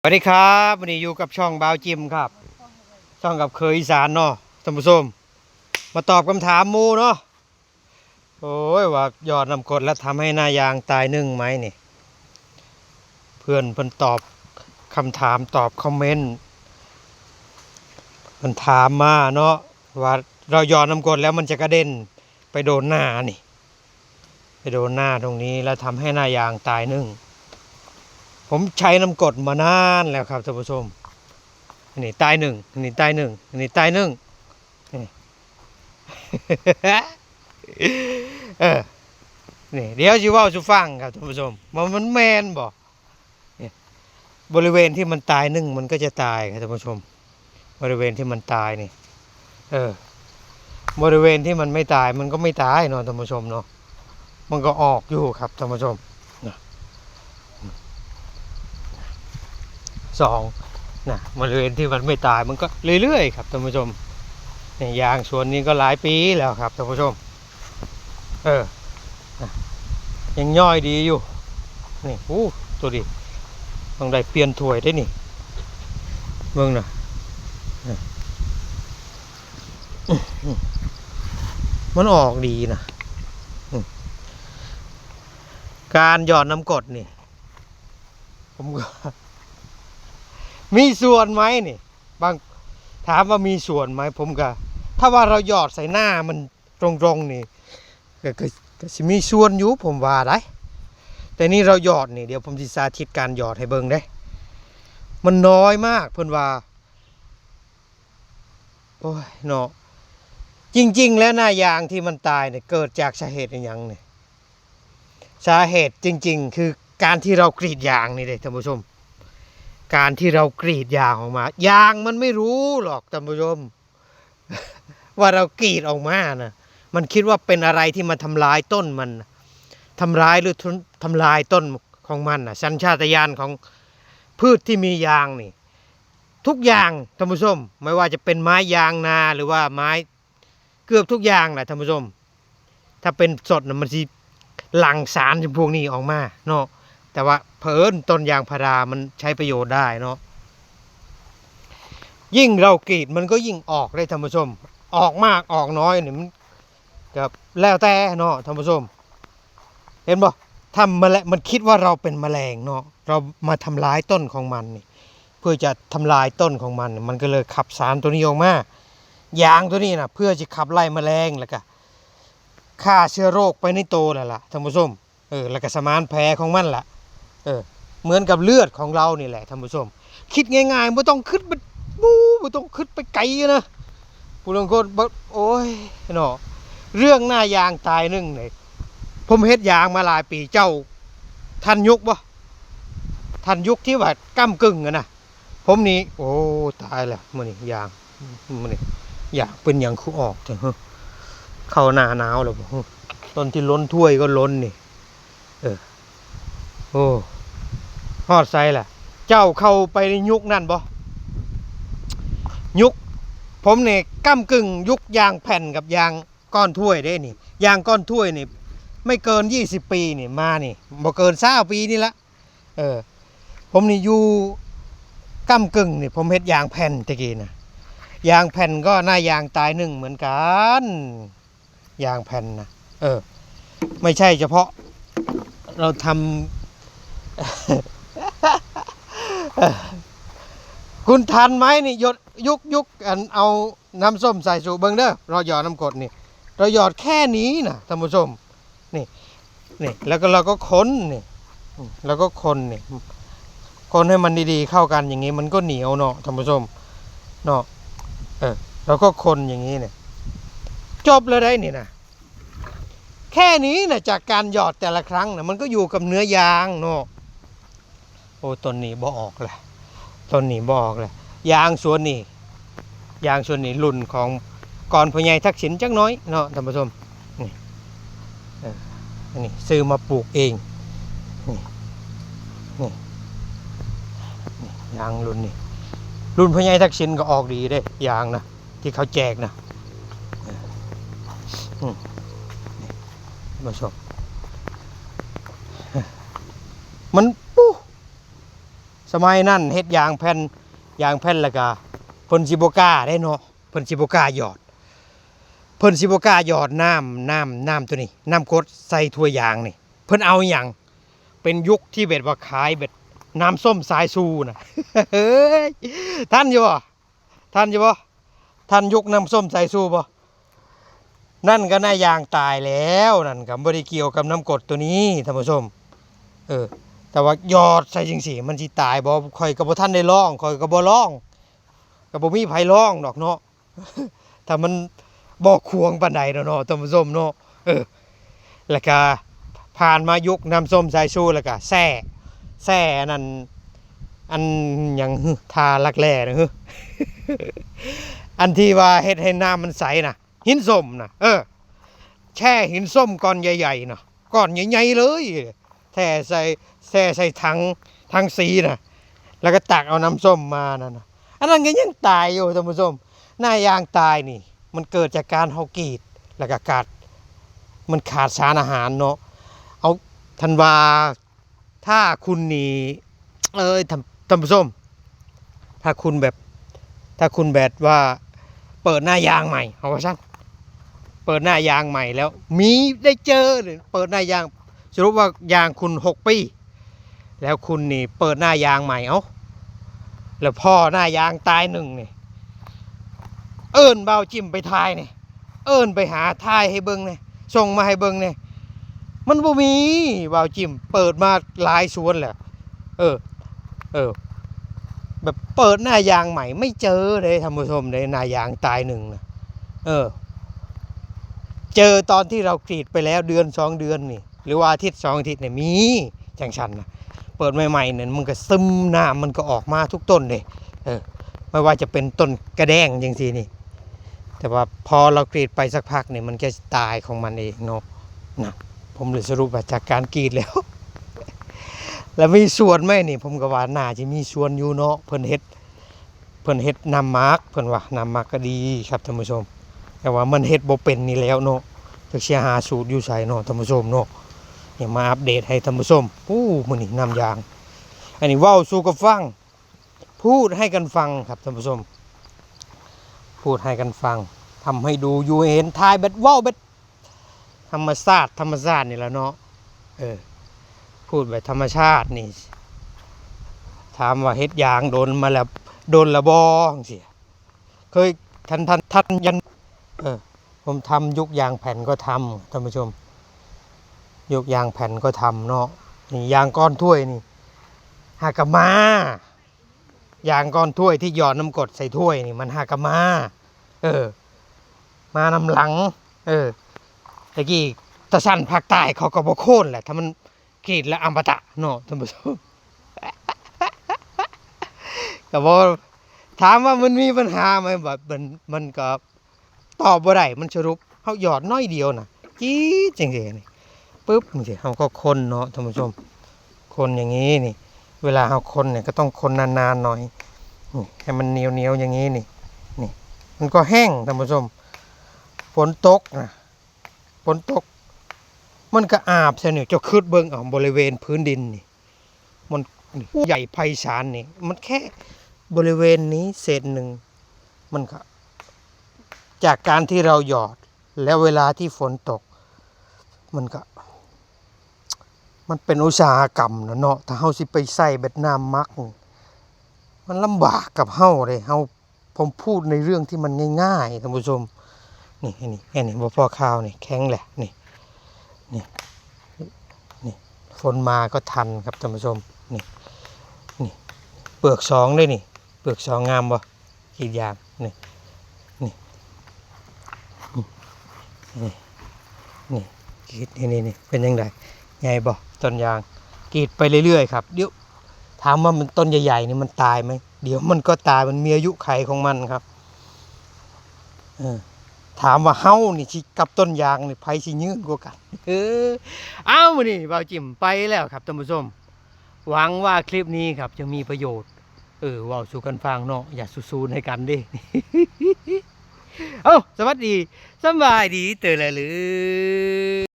สวัสดีครับวันนี้อยู่กับช่องบาวจิมครับ ช่องกับเคยอีสานเนาะท่านผู้ชมมาตอบคำถามมูเนาะโอ้ยว่ายอดนำกดแล้วทำให้หน้ายางตายนึ่งไหมนี่ เพื่อนเพิ่นตอบคำถามตอบคอมเมนต์มันถามมาเนาะว่าเรายอดนำกดแล้วมันจะกระเด็นไปโดนหน้านี่ ไปโดนหน้าตรงนี้แล้วทำให้หน้ายางตายนึ่ง ผมใช้น้ำกดมานานแล้วครับท่านผู้ชมนนี้ตายหนึ่งนนี้ตายหนึ่งนนี้ตายหนึ่งนี่เออนี่เดี๋ยวจะว่าสุฟังครับท่านผู้ชมว่ามันแมนบ่เนี่ยบริเวณที่มันตายหนึ่งมันก็จะตายครับท่านผู้ชม บริเวณที่มันตายนี่เออบริเวณที่มันไม่ตายมันก็ไม่ตายเนาะท่านผู้ชมเนาะมันก็ออกอยู่ครับท่านผู้ชม สองนะบริเวณที่มันไม่ตายมันก็เรื่อยๆครับท่านผู้ชมเนี่ยยางสวนนี้ก็หลายปีแล้วครับท่านผู้ชม เออนะยังย่อยดีอยู่นี่อู้ตัวดีต้องได้เปลี่ยนถ้วยได้นี่เมืองน่ะนี่มันออกดีนะการหย่อดน้ำกดนี่ผมก็ มีส่วนไหมนี่ บางถามว่ามีส่วนไหมผมก็ ถ้าว่าเราหยอดใส่หน้ามันตรงๆนี่ก็ก็ก็สิมีส่วนอยู่ผมว่าได้แต่นี่เราหยอดนี่เดี๋ยวผมสิสาธิตการหยอดให้เบิ่งได้ มันน้อยมากเพิ่นว่าโอ้ยเนาะจริง ๆ แล้วหน้ายางที่มันตายเนี่ยเกิดจากสาเหตุอหยังเนี่ยสาเหตุจริง ๆ คือการที่เรากรีดยางนี่เลยท่านผู้ชม การที่เรากรีดยางออกมายางมันไม่รู้หรอกท่านผู้ชมว่าเรากรีดออกมานะมันคิดว่าเป็นอะไรที่มาทำลายต้นมันน่ะทำร้ายหรือทุนทำลายต้นของมันนะสัญชาตญาณของพืชที่มียางนี่ ทุกอย่างท่านผู้ชมไม่ว่าจะเป็นไม้ยางนาหรือว่าไม้เกือบทุกอย่างแหละท่านผู้ชมถ้าเป็นสดนะมันสิหลั่งสารพวกนี้ออกมาเนาะ แต่ว่าเพิ่นต้นยางพารามันใช้ประโยชน์ได้เนาะยิ่งเรากรีดมันก็ยิ่งออกได้ท่านผู้ชม ออกมากออกน้อยเนี่ยมันกับแล้วแต่เนาะท่านผู้ชม เห็นบ่ทำมาแล้วมันคิดว่าเราเป็นแมลงเนาะเรามาทำร้ายต้นของมันนี่เพื่อจะทำลายต้นของมัน มันก็เลยขับสารตัวนี้ออกมายางตัวนี้นะเพื่อจะขับไล่แมลงแล้วก็ฆ่าเชื้อโรคไปในตัวนั่นแหละท่านผู้ชมเออแล้วก็สมานแผลของมันล่ะ ออเหมือนกับเลือดของเรานี่แหละท่านผู้ชม คิดง่ายๆไม่ต้องขึ้นไปบูไม่ต้องขึ้นไปไกลนะผู้ลงคนบอกโอ้ยเนาะเรื่องหน้ายางตายนึ่งเลยผมเฮ็ดยางมาหลายปีเจ้าทันยุคบ่ทันยุคที่ว่าก้ากึ่งอะนะผมนี่โอ้ตายแล้วมันนี่ยางมันนี่ยางเป็นอย่างคู่ออกเฮ้อเข้าหน้าหนาวแล้วบ่เฮ้อต้นที่ล้นถ้วยก็ล้นนี่ เออ โอ้ ฮอดไซล่ะ เจ้าเข้าไปในยุคนั่นบ่ยุคผมเนี่ยก้ากึ่งยุคยางแผ่นกับยางก้อนถ้วยได้นี่ยางก้อนถ้วยนี่ไม่เกิน 20 ปีนี่มานี่บ่เกิน20ปีนี่ละเออผมนี่อยู่ก้ากึ่งนี่ผมเฮ็ดยางแผ่นตะกี้นะยางแผ่นก็หน้ายางตายหนึ่งเหมือนกันยางแผ่นนะเออ ไม่ใช่เฉพาะเราทำ คุณทันไหมนี่หยดยุกยุกอันเอาน้ำส้มใส่สู่เบิงเด้อเราหยอดน้ำกรดนี่เราหยอดแค่นี้นะท่านผู้ชมนี่นี่แล้วก็เราก็ค้นนี่แล้วก็คนนี่คนให้มันดีๆเข้ากันอย่างนี้ มันก็เหนียวเนาะท่านผู้ชมเนาะเออแล้วก็คนอย่างนี้เนี่ยจบเลยได้นี่นะแค่นี้นะจากการหยอดแต่ละครั้งนะมันก็อยู่กับเนื้อยางเนาะ โอ้ต้นนี้บ่ออกเลยต้นนี้บ่ออกเลยยางส่วนนี้ยางส่วนนี้รุ่นของก่อนพญายทักษิณจักน้อยเนาะท่านผู้ชมนี่อันนี้ซื้อมาปลูกเองนี่นี่ยางรุ่นนี้รุ่นพญายทักษิณก็ออกดีเด้ยางนะที่เขาแจกนะเอออืมมาชมมัน สมัยนั้นเฮ็ดยางแผ่นยางแผ่นแล้วก็เพิ่นสิบ่กล้าได้เนาะเพิ่นสิบ่กล้าหยอดเพิ่นสิบ่กล้าหยอดน้ำน้ำน้ำตัวนี้น้ำกดใส่ถ้วยยางนี่เพิ่นเอาอหย่างเป็นยุคที่เบ็ดว่าขายเบ็ดน้ำส้มสายซูน่ะเฮ้ยท่านอยู่บ่ท่านอยู่บ่ท่านยุคน้ำส้มสายซูบ่นั่นก็น่ายางตายแล้วนั่นก็บ่ได้เกี่ยวกับน้ำกดตัวนี้ท่านผู้ชมเออ แต่ว่าหยอดใส่จังซี่มันสิตายบ่ข่อยก็บ่ทันได้ลองข่อยก็บ่ลองก็บ่มีไผลองดอกเนาะถ้ามันบ่ควงปานใดเนาะเนาะท่านผู้ชมเนาะเออแล้วก็ผ่านมายุคน้ำส้มสายชูแล้วก็แซ่แซ่นนั้นอันหยังทาลักแร่นะฮึอันที่ว่าเฮ็ดให้น้ำมันใสนะหินส้มนะเออ แช่หินส้มก้อนใหญ่ๆนะก้อนใหญ่ๆเลย แช่ใส่แช่ใส่ถังถังสีนะแล้วก็ตักเอาน้ำส้มมานั่นนะอันนั้นก็ยังตายอยู่ท่านผู้ชมหน้ายางตายนี่ มันเกิดจากการเฮากีดแล้วก็การมันขาดสารอาหารเนาะเอาทันวาถ้าคุณนี่เอ้ยท่านท่านผู้ชมถ้าคุณแบบ ถ้าคุณแบบว่าเปิดหน้ายางใหม่เอาว่าซั่นเปิดหน้ายางใหม่แล้ว มีได้เจอเลยเปิดหน้ายาง สรุปว่ายางคุณหกปี แล้วคุณนี่เปิดหน้ายางใหม่เอาแล้วพ่อหน้ายางตายหนึ่งนี่เอิ้นเบาจิ้มไปทายนี่เอิ้นไปหาทายให้เบิ่งนี่ส่งมาให้เบิ่งเนี่ยมันบ่มีวาจิมเปิดมาหลายสวนแหละเออ เออ แบบเปิดหน้ายางใหม่ ไม่เจอเลยท่านผู้ชมเลยหน้ายางตายหนึ่งนะเออ เจอตอนที่เรากรีดไปแล้วเดือนสองเดือนนี่ หรือว่าอาทิตย์สองอาทิตย์เนี่ยมีจังชันนะเปิดใหม่ๆเนี่ยมันก็ซึมน้ำมันก็ออกมาทุกต้นเลยเออไม่ว่าจะเป็นต้นกระแดงจังซี่นี่ แต่ว่าพอเรากรีดไปสักพักเนี่ยมันก็ตายของมันเองเนาะนะผมเลยสรุปว่าจากการกรีดแล้ว แล้วมีส่วนไหมนี่ ผมก็ว่าน่าจะมีส่วนอยู่เนาะเพิ่นเฮ็ดเพิ่นเฮ็ดนำมาร์กเพิ่นว่านํมาร์กก็ดีครับท่านผู้ชม แต่ว่ามันเฮ็ดบ่เป็นนี่แล้วเนาะจักสิหาสูตรอยู่ไสเนาะท่านผู้ชมเนาะ เนี่ยมาอัปเดตให้ท่านผู้ชมอู้มื้อนี้น้ำยาง อันนี้ว้าสู่กันฟัง พูดให้กันฟังครับท่านผู้ชม พูดให้กันฟังทำให้ดูอยู่เห็นทายเบ็ดว้าเบ็ดธรรมชาติธรรมชาตินี่แหละเนาะเออพูดแบบธรรมชาตินี่ถามว่าเฮ็ดยางโดนมาแล้วโดนละบองเสียเคยทันทันทันยันเออผมทำยุกยางแผ่นก็ทำท่านผู้ชม ยกยางแผ่นก็ทำเนาะนี่ยางก้อนถ้วยนี่หากมายางก้อนถ้วยที่หยอดน้ำกดใส่ถ้วยนี่มันหากมา เออ มานำหลัง เออตะกี้ตะสันภาคใต้เขาก็บโค่นแหละถ้ามันกรีดและอัมพตะเนาะท่านผู้ชมก็บ่ถามว่ามันมีปัญหาไหมแบบมันมันก็ตอบบ่าได้มันสรุปเฮาหยอดน้อยเดียวน่ะจี๊ดจังซี่นี่ ปึ๊บจังซี่เฮาก็คนเนาะท่านผู้ชม คนอย่างนี้นี่ เวลาเฮาคนเนี่ยก็ต้องคนนานๆหน่อยให้มันเหนียวๆอย่างนี้นี่นี่ มันก็แห้งท่านผู้ชมฝนตกนะฝนตก มันก็อาบใช่เนี่ยจะคืดเบิ่งเอาบริเวณพื้นดินนี่ มันใหญ่ไพศาลนี่ มันแค่บริเวณนี้เศษหนึ่งมันก็จากการที่เราหยอดแล้วเวลาที่ฝนตก มันก็ มันเป็นอุตสาหกรรมนะเนาะถ้าเฮาสิไปใส่เบ็ดน้ำมัก มันลำบากกับเฮาเลยเฮาผมพูดในเรื่องที่มันง่ายๆท่านผู้ชมนี่นี่แค่นี้บ่พอข้าวนี่แข็งแหละนี่นี่นี่ฝนมาก็ทันครับท่านผู้ชมนี่นี่เปลือกสองเลยนี่ เปลือกสองงามบ่กรีดยางนี่นี่นี่นี่กรีดนี่นี่นี่เป็นยังไงใหญ่บ่ ต้นยางกรีดไปเรื่อยๆครับเดี๋ยวถามว่ามันต้นใหญ่ๆนี่มันตายไหมเดี๋ยวมันก็ตายมันมีอายุไขของมันครับอถามว่าเฮานี่สิกับต้นยางนี่ไผสิยืนกว่ากัน เออเอามื้อนี้บ่าวจิ๋มไปแล้วครับท่านผู้ชมหวังว่าคลิปนี้ครับจะมีประโยชน์ เออว้าสู่กันฟังเนาะอย่าซูๆให้กันดิเอ้าสวัสดีสบายดีเตอละลือ